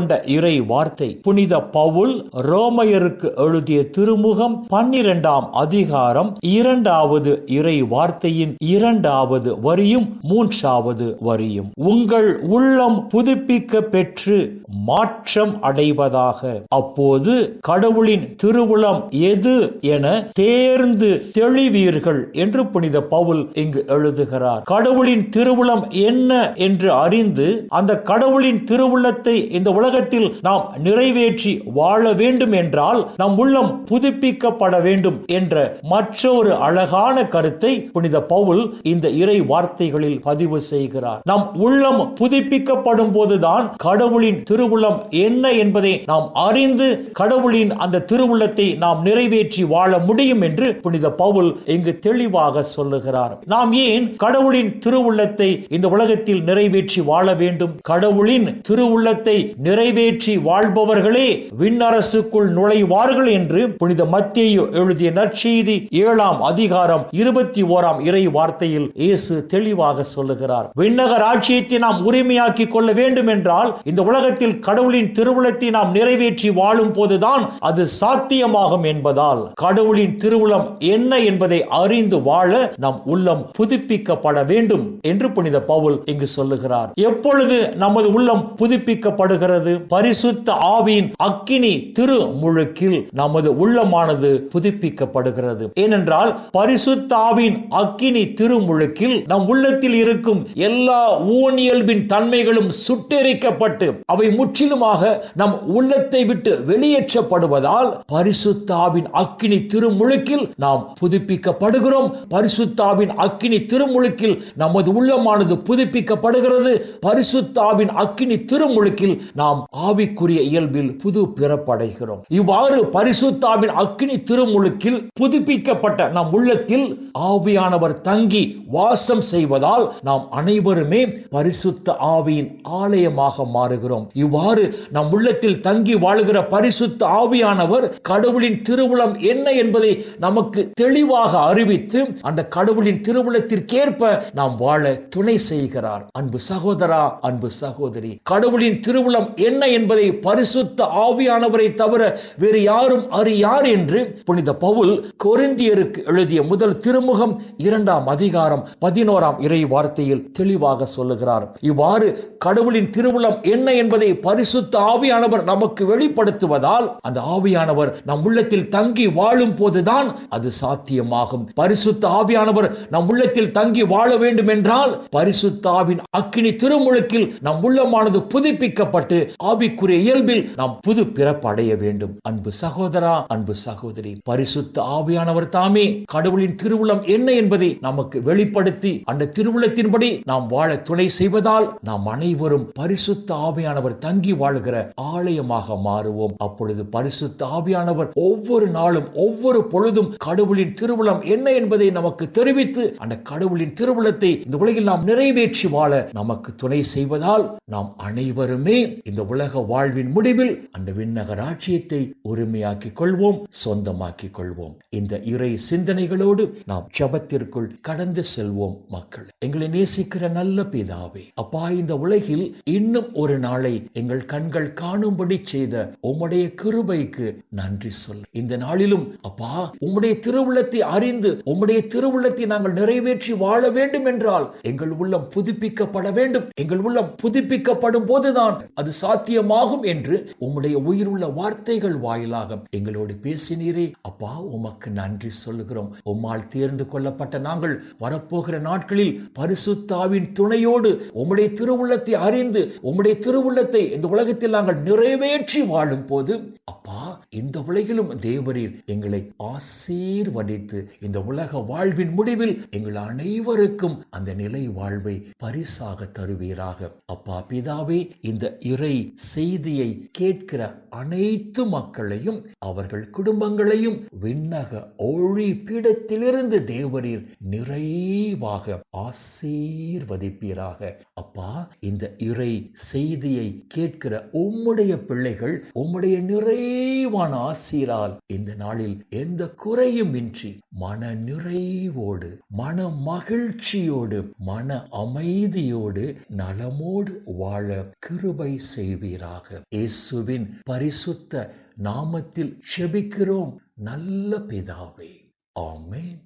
எடுத்துக்கொண்ட இறை வார்த்தை. புனித பவுல் ரோமையருக்கு எழுதிய திருமுகம் பன்னிரண்டாம் அதிகாரம் இரண்டாவது இறை வார்த்தையின் இரண்டாவது வரியும் மூன்றாவது வரியும். உங்கள் உள்ளம் புதுப்பிக்க பெற்று மாற்றம் அடைவதாக. அப்போது கடவுளின் திருவுளம் எது என தேர்ந்து தெளிவீர்கள் என்று புனித பவுல் இங்கு எழுதுகிறார். கடவுளின் திருவுளம் என்ன என்று அறிந்து அந்த கடவுளின் திருவுள்ளத்தை இந்த உலக உலகத்தில் நாம் நிறைவேற்றி வாழ வேண்டும் என்றால் நம் உள்ளம் புதுப்பிக்கப்பட வேண்டும் என்ற மற்றொரு அழகான கருத்தை புனித பவுல் இந்த இறை வார்த்தைகளில் பதிவு செய்கிறார். நம் உள்ளம் புதுப்பிக்கப்படும் போதுதான் கடவுளின் திருவுள்ளம் என்ன என்பதை நாம் அறிந்து கடவுளின் அந்த திருவுள்ளத்தை நாம் நிறைவேற்றி வாழ முடியும் என்று புனித பவுல் இங்கு தெளிவாக சொல்லுகிறார். நாம் ஏன் கடவுளின் திருவுள்ளத்தை இந்த உலகத்தில் நிறைவேற்றி வாழ வேண்டும்? கடவுளின் திருவுள்ளத்தை நிறை நிறைவேற்றி வாழ்பவர்களே விண்ணரசுக்குள் நுழைவார்கள் என்று புனித மத்தியோ எழுதிய நற்செய்தி ஏழாம் அதிகாரம் இருபத்தி ஓராம் இறை வார்த்தையில் இயேசு தெளிவாக சொல்லுகிறார். விண்ணக ராட்சியத்தை நாம் உரிமையாக்கி கொள்ள வேண்டும் என்றால் இந்த உலகத்தில் கடவுளின் திருவுளத்தை நாம் நிறைவேற்றி வாழும் போதுதான் அது சாத்தியமாகும் என்பதால் கடவுளின் திருவுளம் என்ன என்பதை அறிந்து வாழ நம் உள்ளம் புதுப்பிக்கப்பட வேண்டும் என்று புனித பவுல் இங்கு சொல்லுகிறார். எப்பொழுது நமது உள்ளம் புதுப்பிக்கப்படுகிறது? என்பது பரிசுத்த ஆவியின் அக்கினி திரு முழுக்கில் நமது உள்ளமானது புதுப்பிக்கப்படுகிறது. ஏனென்றால் பரிசுத்த ஆவியின் அக்கினி திருமுழுக்கில் நம் உள்ளத்தில் இருக்கும் எல்லா ஊனியல்பின் தன்மைகளும் சுட்டெரிக்கப்பட்டு அவை முற்றிலுமாக நம் உள்ளத்தை விட்டு வெளியேற்றப்படுவதால் பரிசுத்தாவின் அக்கினி திருமுழுக்கில் நாம் புதுப்பிக்கப்படுகிறோம். பரிசுத்தாவின் அக்கினி திருமுழுக்கில் நமது உள்ளமானது புதுப்பிக்கப்படுகிறது. பரிசுத்தாவின் அக்கினி திருமுழுக்கில் நாம் நாம் ஆவிக்குரிய இயல்பில் புது பிறப்படைகிறோம். இவ்வாறு பரிசுத்தாவின் அக்னி திருமுழுக்கில் புதுப்பிக்கப்பட்ட நம் உள்ளத்தில் ஆவியானவர் தங்கி வாசம் செய்வதால் நாம் அனைவருமே பரிசுத்த ஆவியின் ஆலயமாக மாறுகிறோம். இவ்வாறு நம் உள்ளத்தில் தங்கி வாழுகிற பரிசுத்த ஆவியானவர் கடவுளின் திருவுளம் என்ன என்பதை நமக்கு தெளிவாக அறிவித்து அந்த கடவுளின் திருவுளத்திற்கேற்ப நாம் வாழ துணை செய்கிறார். அன்பு சகோதரா அன்பு சகோதரி கடவுளின் திருவுளம் என்ன என்பதை பரிசுத்த ஆவியானவரை தவிர வேறு யாரும் அறியார் என்று புனித பவுல் கொரிந்தியருக்கு எழுதிய முதல் திருமுகம் இரண்டாம் அதிகாரம் பதினோராம் இறை வார்த்தையில் தெளிவாக சொல்லுகிறார். இவ்வாறு கடவுளின் திருவுளம் என்ன என்பதை பரிசுத்த ஆவியானவர் நமக்கு வெளிப்படுத்துவதால் அந்த ஆவியானவர் நம் உள்ளத்தில் தங்கி வாழும் போதுதான் அது சாத்தியமாகும். பரிசுத்த ஆவியானவர் நம் உள்ளத்தில் தங்கி வாழ வேண்டும் என்றால் பரிசுத்தாவின் அக்கினி திருமுழுக்கில் நம் உள்ளமானது புதுப்பிக்கப்பட்டு ஆவிக்குரிய இயல்பில் நாம் புது பிறப்பு அடைய வேண்டும். அன்பு சகோதரா அன்பு சகோதரி பரிசுத்த ஆவியானவர் தாமே கடவுளின் திருவுளம் என்ன என்பதை நமக்கு வெளிப்படுத்தி அந்த திருவுளத்தின்படி நாம் வாழ துணை செய்வதால் நாம் அனைவரும் பரிசுத்த ஆவியானவர் தங்கி வாழ்கிற ஆலயமாக மாறுவோம். அப்பொழுது பரிசுத்த ஆவியானவர் ஒவ்வொரு நாளும் ஒவ்வொரு பொழுதும் கடவுளின் திருவுளம் என்ன என்பதை நமக்கு தெரிவித்து அந்த கடவுளின் திருவுளத்தை இந்த உலகில் நாம் நிறைவேற்றி வாழ நமக்கு துணை செய்வதால் நாம் அனைவருமே இந்த உலக வாழ்வின் முடிவில் அந்த விண்ணக ராட்சியத்தை உரிமையாக்கிக் கொள்வோம் சொந்தமாக்கிக் கொள்வோம். இந்த இறை சிந்தனைகளோடு நாம் ஜபத்திற்குள் கடந்து செல்வோம் மக்கள். எங்களை நேசிக்கிற நல்ல பிதாவே அப்பா இந்த உலகில் இன்னும் ஒரு நாளை எங்கள் கண்கள் காணும்படி செய்த உம்முடைய கிருபைக்கு நன்றி சொல். இந்த நாளிலும் அப்பா உம்முடைய திருவுள்ளத்தை அறிந்து உம்முடைய திருவுள்ளத்தை நாங்கள் நிறைவேற்றி வாழ வேண்டும் என்றால் எங்கள் உள்ளம் புதுப்பிக்கப்பட வேண்டும். எங்கள் உள்ளம் புதுப்பிக்கப்படும் போதுதான் அது சாத்தியமாகும் என்று உம்முடைய உயிருள்ள வார்த்தைகள் வாயிலாக எங்களோடு பேசினீரே. அப்பா உமக்கு நன்றி சொல்லுகிறோம். உம்மால் தேர்ந்து கொள்ளப்பட்ட நாங்கள் வரப்போகிற நாட்களில் பரிசுத்தாவின் துணையோடு உம்முடைய திருவுள்ளத்தை அறிந்து உம்முடைய திருவுள்ளத்தை இந்த உலகத்தில் நாங்கள் நிறைவேற்றி வாழும் போது அப்பா இந்த உலகிலும் தேவரீர் எங்களை ஆசீர்வதித்து இந்த உலக வாழ்வின் முடிவில் எங்கள் அனைவருக்கும் அந்த நிலை வாழ்வை பரிசாக தருவீராக. அப்பா பிதாவே இந்த இறை செய்தியை கேட்கிற அனைத்து மக்களையும் அவர்கள் குடும்பங்களையும் விண்ணக ஒளி பீடத்திலிருந்து தேவரீர் நிறைவாக ஆசீர்வதிப்பீராக. அப்பா இந்த இறை செய்தியை கேட்கிற உம்முடைய பிள்ளைகள் உம்முடைய நிறைவான ஆசீரால் இந்த நாளில் எந்த குறையும் இன்றி மன நிறைவோடு மன மகிழ்ச்சியோடு மன அமைதியோடு நலமோடு வாழ கிருபை செய்வீராக. இயேசுவின் பரிசுத்த நாமத்தில் செபிக்கிறோம். நல்ல பிதாவே. ஆமேன்.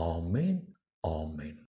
ஆமேன். ஆமேன்.